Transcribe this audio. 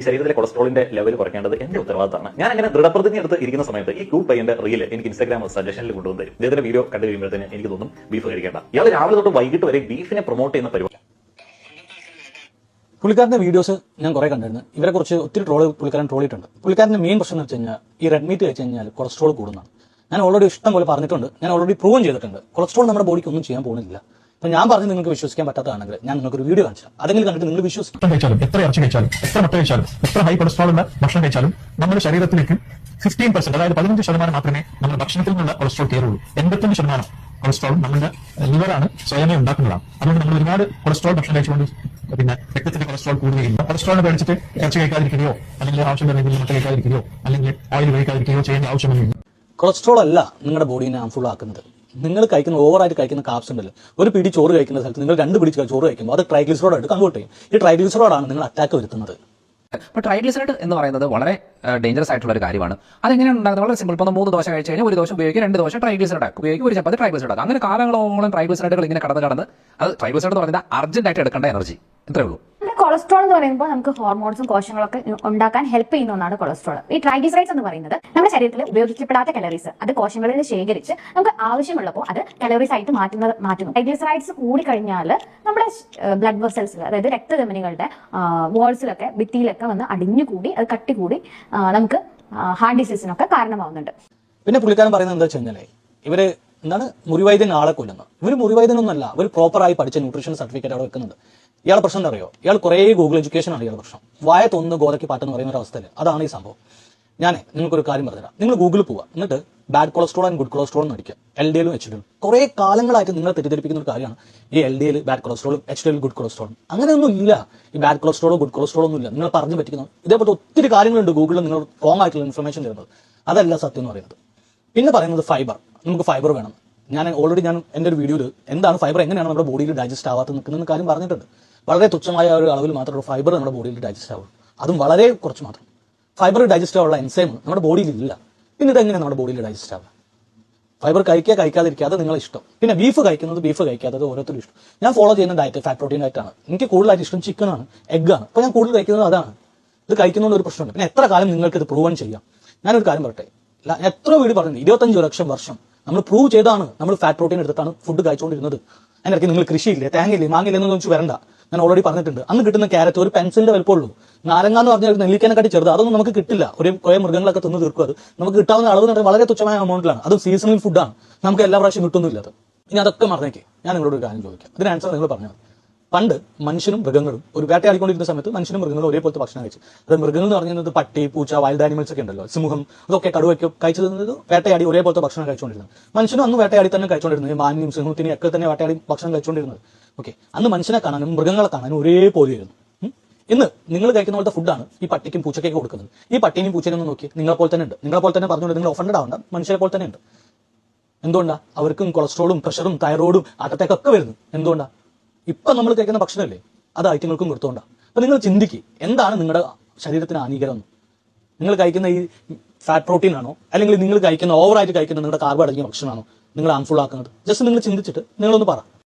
ഈ ശരീരത്തിലെ കൊളസ്ട്രോളിന്റെ ലെവൽ കുറയ്ക്കേണ്ടത് എന്റെ ഉത്തരവാദിത്തമാണ്. ഞാൻ അങ്ങനെ ദൃഢപ്രതിജ്ഞ എടുത്ത് ഇരിക്കുന്ന സമയത്ത് ഈ ക്യൂട്ട് പയ്യന്റെ റീൽ എനിക്ക് ഇൻസ്റ്റാഗ്രാം സജഷനിൽ കൊണ്ടുവന്ന് തരും. ഇദ്ദേഹത്തിന്റെ വീഡിയോ കണ്ടു കഴിയുമ്പോഴത്തേന് എനിക്ക് തോന്നും ബീഫ് കഴിക്കേണ്ട. ഇയാൾ രാവിലെ തൊട്ട് വൈകിട്ട് വരെ ബീഫിനെ പ്രൊമോട്ട് ചെയ്യുന്ന പരിപാടി പുള്ളിക്കാരന്റെ വീഡിയോസ് ഞാൻ കുറെ കണ്ടിരുന്നു. ഇവരെ കുറിച്ച് ഒത്തിരി ട്രോൾ പുള്ളിക്കാരൻ ട്രോളിയിട്ടുണ്ട് പുള്ളിക്കാരന്റെ മെയിൻ പ്രശ്നം എന്ന് വെച്ച് കഴിഞ്ഞാൽ ഈ റെഡ്മീറ്റ് കഴിച്ച് കഴിഞ്ഞാൽ കൊളസ്ട്രോൾ കൂടുന്നതാണ്. ഞാൻ ഓൾറെഡി ഇഷ്ടം പോലെ പറഞ്ഞിട്ടുണ്ട്. ഞാൻ ഓൾറെഡി പ്രൂവ് ചെയ്തിട്ടുണ്ട്. കൊളസ്ട്രോൾ നമ്മുടെ ബോഡിക്ക് ഒന്നും ചെയ്യാൻ പോകുന്നില്ല. അപ്പൊ ഞാൻ പറഞ്ഞു നിങ്ങൾക്ക് വിശ്വസിക്കാൻ പറ്റാത്തതാണെങ്കിൽ ഞാൻ നിങ്ങൾക്ക് ഒരു വീഡിയോ കാണിച്ചു. അതെങ്കിലും കണ്ടിട്ട് നിങ്ങൾ വിശ്വസിക്കും. കഴിച്ചാലും എത്ര ഇറച്ചി കഴിച്ചാലും എത്ര മുട്ട കഴിച്ചാലും എത്ര ഹൈ കൊളസ്ട്രോൾ ഉള്ള ഭക്ഷണം കഴിച്ചാലും നമ്മുടെ ശരീരത്തിലേക്ക് ഫിഫ്റ്റീൻ പെർസെന്റ് അതായത് പതിനഞ്ച് ശതമാനം മാത്രമേ നമ്മുടെ ഭക്ഷണത്തിൽ നിന്നുള്ള കൊളസ്ട്രോൾ കയറുള്ളൂ എൺപത്തഞ്ച് ശതമാനം കൊളസ്ട്രോൾ നമ്മുടെ ലിവറാണ് സ്വയമേ ഉണ്ടാക്കുന്നതാണ്. അതുകൊണ്ട് നമ്മൾ ഒരുപാട് കൊളസ്ട്രോൾ ഭക്ഷണം കഴിച്ചുകൊണ്ട് പിന്നെ രക്തത്തിന്റെ കൊളസ്ട്രോൾ കൂടുകയില്ല. കൊളസ്ട്രോളിനെ കഴിച്ചിട്ട് ഇറച്ചി കഴിക്കാതിരിക്കുകയോ അല്ലെങ്കിൽ ആവശ്യം രീതിയിൽ മുട്ട കഴിക്കാതിരിക്കുകയോ അല്ലെങ്കിൽ ഓയിൽ കഴിക്കാതിരിക്കുകയോ ചെയ്യേണ്ട ആവശ്യമൊന്നുമില്ല. കൊളസ്ട്രോൾ അല്ല നിങ്ങളുടെ ബോഡീനെ ഹാംഫുൾ ആക്കുന്നത്. നിങ്ങൾ കഴിക്കുന്ന ഓവറായിട്ട് കഴിക്കുന്ന കാപ്സ് ഉണ്ടല്ലോ. ഒരു പിടി ചോറ് കഴിക്കുന്ന സ്ഥലത്ത് നിങ്ങൾ രണ്ട് പിടി ചോറ് കഴിക്കുമ്പോൾ അത് ട്രൈഗ്ലിസറോഡ് ആയിട്ട് കൺവേർട്ട് ചെയ്യും. ഈ ട്രൈഗ്ലിസറോഡാണ് നിങ്ങൾ അറ്റാക്ക് വരുത്തുന്നത്. അപ്പോൾ ട്രൈഗ്ലിസറൈഡ് എന്ന് പറയുന്നത് വളരെ ഡേഞ്ചറസ് ആയിട്ടുള്ള ഒരു കാര്യമാണ്. അത് എങ്ങനെയാണ് ഉണ്ടാകുന്നത് വളരെ സിമ്പിൾ ഇപ്പോൾ മൂന്ന് ദോശ കഴിച്ച് കഴിഞ്ഞാൽ ഒരു ദോശ ഉപയോഗിക്കും രണ്ട് ദോശ ട്രൈഗ്ലിസറൈഡ് ആക്കും. ഉപയോഗിക്കും ഒരു ചപ്പാത്തി ട്രൈഗ്ലിസറൈഡ് ആക്കും. അങ്ങനെ കാലങ്ങളോളം ട്രൈഗ്ലിസറൈഡുകൾ ഇങ്ങനെ കടന്ന് കടന്ന് അത് ട്രൈഗ്ലിസറൈഡ് എന്ന് പറയുന്നത് അർജന്റ് ആയിട്ട് എടുക്കേണ്ട എനർജി ഇത്രയേ ഉള്ളൂ. കൊളസ്ട്രോൾ എന്ന് പറയുമ്പോൾ നമുക്ക് ഹോർമോൺസും കോശങ്ങളൊക്കെ ഉണ്ടാക്കാൻ ഹെൽപ്പ് ചെയ്യുന്ന ഒന്നാണ് കൊളസ്ട്രോൾ. ഈ ട്രൈഗ്ലിസറൈഡ്സ് എന്ന് പറയുന്നത് നമ്മുടെ ശരീരത്തിൽ ഉപയോഗിക്കപ്പെടാത്ത കലറീസ് അത് കോശങ്ങളിൽ ശേഖരിച്ച് നമുക്ക് ആവശ്യമുള്ളപ്പോൾ അത് കലറീസ് ആയിട്ട് മാറ്റുന്നത് മാറ്റുന്നു. ട്രൈഗ്ലിസറൈഡ്സ് കൂടി കഴിഞ്ഞാൽ നമ്മുടെ ബ്ലഡ് വെസൽസിൽ അതായത് രക്തധമനികളുടെ വോൾസിലൊക്കെ ഭിത്തിയിലൊക്കെ വന്ന് അടിഞ്ഞുകൂടി അത് കട്ടികൂടി കൂടി നമുക്ക് ഹാർട്ട് ഡിസീസിനൊക്കെ കാരണമാവുന്നുണ്ട്. പിന്നെ പുള്ളിക്കാരൻ പറയുന്നത് എന്താ വെച്ച് കഴിഞ്ഞാൽ ഇവർ എന്താണ് മുറിവൈദ്യൻ ആളെ കൊല്ലുന്നത് ഇവർ മുറിവൈദ്യനൊന്നുമല്ല ഒരു പ്രോപ്പറായി പഠിച്ച ന്യൂട്രീഷൻ സർട്ടിഫിക്കറ്റ് അവിടെ വെക്കുന്നുണ്ട്. ഇയാളെ പ്രശ്നം എന്താ അറിയോ ഇയാൾ കുറേ ഗൂഗിൾ എഡ്യൂക്കേഷൻ ആണ് ഇയാളുടെ പ്രശ്നം. വായ ഗോതയ്ക്ക് പാട്ടെന്ന് പറയുന്ന ഒരു അവസ്ഥയിൽ അതാണ് ഈ സംഭവം. ഞാൻ നിങ്ങൾക്കൊരു കാര്യം പറഞ്ഞുതരാം. നിങ്ങൾ ഗൂഗിളിൽ പോവുക എന്നിട്ട് bad cholesterol and good cholesterol എന്ന് അടിക്കുക. എൽ ഡി എല്ലും എച്ച് ഡി എല്ലും കുറേ കാലങ്ങളായിട്ട് നിങ്ങളെ തെറ്റിദ്ധരിപ്പിക്കുന്ന ഒരു കാര്യമാണ് ഈ എൽ ഡി എൽ ബാഡ് കൊളസ്ട്രോളും എച്ച് ഡി എൽ ഗുഡ് കൊളസ്ട്രോളും അങ്ങനെയൊന്നും ഇല്ല ഈ ബാഡ് കൊളസ്ട്രോളോ ഗുഡ് കൊളസ്ട്രോളോ ഒന്നും ഇല്ല നിങ്ങൾ പറഞ്ഞു പറ്റിക്കുന്നു. ഇതേപോലത്തെ ഒത്തിരി കാര്യങ്ങളുണ്ട് ഗൂഗിളിൽ നിങ്ങൾ റോങ് ആയിട്ടുള്ള ഇൻഫർമേഷൻ തരുന്നത്. അതല്ല സത്യം എന്ന് പറയുന്നത്. പിന്നെ പറയുന്നത് ഫൈബർ നമുക്ക് ഫൈബർ വേണം. ഞാൻ ഓൾറെഡി ഞാൻ എന്റെ ഒരു വീഡിയോയിൽ എന്താണ് ഫൈബർ എങ്ങനെയാണ് നമ്മുടെ ബോഡിയിൽ ഡൈജസ്റ്റ് ആവാത്ത നിൽക്കുന്ന കാര്യം പറഞ്ഞിട്ടുണ്ട്. വളരെ തുച്ഛമായ ഒരു അളവിൽ മാത്രമേ ഫൈബർ നമ്മുടെ ബോഡിയിൽ ഡൈജസ്റ്റ് ആവുള്ളൂ. അതും വളരെ കുറച്ച് മാത്രം. ഫൈബർ ഡൈജസ്റ്റ് ആവുള്ള എൻസൈം നമ്മുടെ ബോഡിയിൽ ഇല്ല. പിന്നെ ഇതെങ്ങനെയാണ് നമ്മുടെ ബോഡിയിൽ ഡൈജസ്റ്റ് ആവുക? ഫൈബർ കഴിക്കുക കഴിക്കാതിരിക്കാതെ നിങ്ങളെ ഇഷ്ടം. പിന്നെ ബീഫ് കഴിക്കുന്നത് ബീഫ് കഴിക്കാത്തത് ഓരോരുത്തരും ഇഷ്ടം. ഞാൻ ഫോളോ ചെയ്യുന്ന ഡയറ്റ് ഫാറ്റ് പ്രോട്ടീൻ ഡയറ്റാണ് എനിക്ക് കൂടുതലായിട്ട് ഇഷ്ടം ചിക്കനാണ് എഗ്ഗാണ് അപ്പോൾ ഞാൻ കൂടുതൽ കഴിക്കുന്നത് അതാണ്. ഇത് കഴിക്കുന്നതുകൊണ്ട് ഒരു പ്രശ്നമുണ്ട്. പിന്നെ എത്ര കാലം നിങ്ങൾക്ക് ഇത് പ്രൂവൻ ചെയ്യാം? ഞാനൊരു കാര്യം പറട്ടെ എത്ര വീട് പറഞ്ഞു ഇരുപത്തഞ്ച് ലക്ഷം വർഷം നമ്മൾ പ്രൂവ് ചെയ്താണ് നമ്മൾ ഫാറ്റ് പ്രോട്ടീൻ എടുത്തിട്ടാണ് ഫുഡ് കഴിച്ചുകൊണ്ടിരുന്നത്. അതിനിടയ്ക്ക് നിങ്ങൾ കൃഷിയില്ലേ? തേങ്ങയില്ലേ? മാങ്ങയില്ലേ എന്നൊന്നും ചോദിച്ചു വരണ്ട. ഞാൻ ഓൾറെഡി പറഞ്ഞിട്ടുണ്ട്. അന്ന് കിട്ടുന്ന ക്യാരറ്റ് ഒരു പെൻസിലിന്റെ വലുപ്പമുള്ളൂ നാരങ്ങ എന്ന് പറഞ്ഞാൽ നെല്ലിക്കാനെക്കാട്ടി ചെറുത്. അതൊന്നും നമുക്ക് കിട്ടില്ല. ഒരു കുറെ മൃഗങ്ങളൊക്കെ തിന്ന് തീർക്കും അത്. നമുക്ക് കിട്ടാവുന്ന അളവ് എന്ന് വളരെ തുച്ഛമായ എമൗണ്ടിലാണ് അത് സീസണൽ ഫുഡാണ് നമുക്ക് എല്ലാ പ്രാവശ്യം കിട്ടുന്നില്ല അത്. ഇനി അതൊക്കെ മറന്നേക്ക്. ഞാൻ നിങ്ങളോട് ഒരു കാര്യം ചോദിക്കാം. അതിന് ആൻസർ നിങ്ങൾ പറഞ്ഞാൽ. പണ്ട് മനുഷ്യനും മൃഗങ്ങളും ഒരു വേട്ടയാടിക്കൊണ്ടിരുന്ന സമയത്ത് മനുഷ്യനും മൃഗങ്ങളും ഒരേപോലത്തെ ഭക്ഷണം കഴിച്ചു. അത് മൃഗങ്ങൾ എന്ന് പറയുന്നത് പട്ടി പൂച്ച വൈൽഡ് ആനിമൽസ് ഒക്കെ ഉണ്ടല്ലോ. സിംഹം അതൊക്കെ കടുവയ്ക്ക് കഴിച്ചത് വേട്ടയാടി ഒരേപോലത്തെ ഭക്ഷണം കഴിച്ചുകൊണ്ടിരുന്നത്. മനുഷ്യനും അന്ന് വേട്ടയാടി തന്നെ കഴിച്ചുകൊണ്ടിരുന്നത്. മാന്യം മാനിനും സിംഹത്തിനും ഒക്കെ തന്നെ വേട്ടയാടി ഭക്ഷണം കഴിച്ചുകൊണ്ടിരുന്നത്. ഓക്കെ അന്ന് മനുഷ്യനെ കാണാനും മൃഗങ്ങളെ കാണാനും ഒരേപോലെയായിരുന്നു. ഇന്ന് നിങ്ങൾ കഴിക്കുന്ന പോലത്തെ ഫുഡാണ് ഈ പട്ടിക്കും പൂച്ചയ്ക്കൊക്കെ കൊടുക്കുന്നത്. ഈ പട്ടിനെയും പൂച്ചനെയും നോക്കി. നിങ്ങളെ പോലെ തന്നെ ഉണ്ട്. നിങ്ങളെ പോലെ തന്നെ പറഞ്ഞുകൊണ്ട് നിങ്ങൾ ഒഫൻഡഡ് ആവണ്ട. മനുഷ്യരെ പോലെ തന്നെ ഉണ്ട്. എന്തുകൊണ്ടാ? അവർക്കും കൊളസ്ട്രോളും പ്രഷറും തൈറോയിഡും അകത്തേക്കൊക്കെ വരുന്നു. എന്തുകൊണ്ടാ? ഇപ്പൊ നമ്മൾ കഴിക്കുന്ന ഭക്ഷണമല്ലേ? അത് ഐറ്റങ്ങൾക്കും കൊടുത്തോണ്ട. അപ്പൊ നിങ്ങൾ ചിന്തിക്ക് എന്താണ് നിങ്ങളുടെ ശരീരത്തിന് ഹാനികരം? നിങ്ങൾ കഴിക്കുന്ന ഈ ഫാറ്റ് പ്രോട്ടീൻ ആണോ? അല്ലെങ്കിൽ നിങ്ങൾ കഴിക്കുന്ന ഓവറായിട്ട് കഴിക്കുന്ന നിങ്ങളുടെ കാർബ് അടങ്ങിയ ഭക്ഷണമാണോ നിങ്ങൾ ഹാംഫുൾ ആക്കുന്നത്? ജസ്റ്റ് നിങ്ങൾ ചിന്തിച്ചിട്ട് നിങ്ങളൊന്ന് പറ.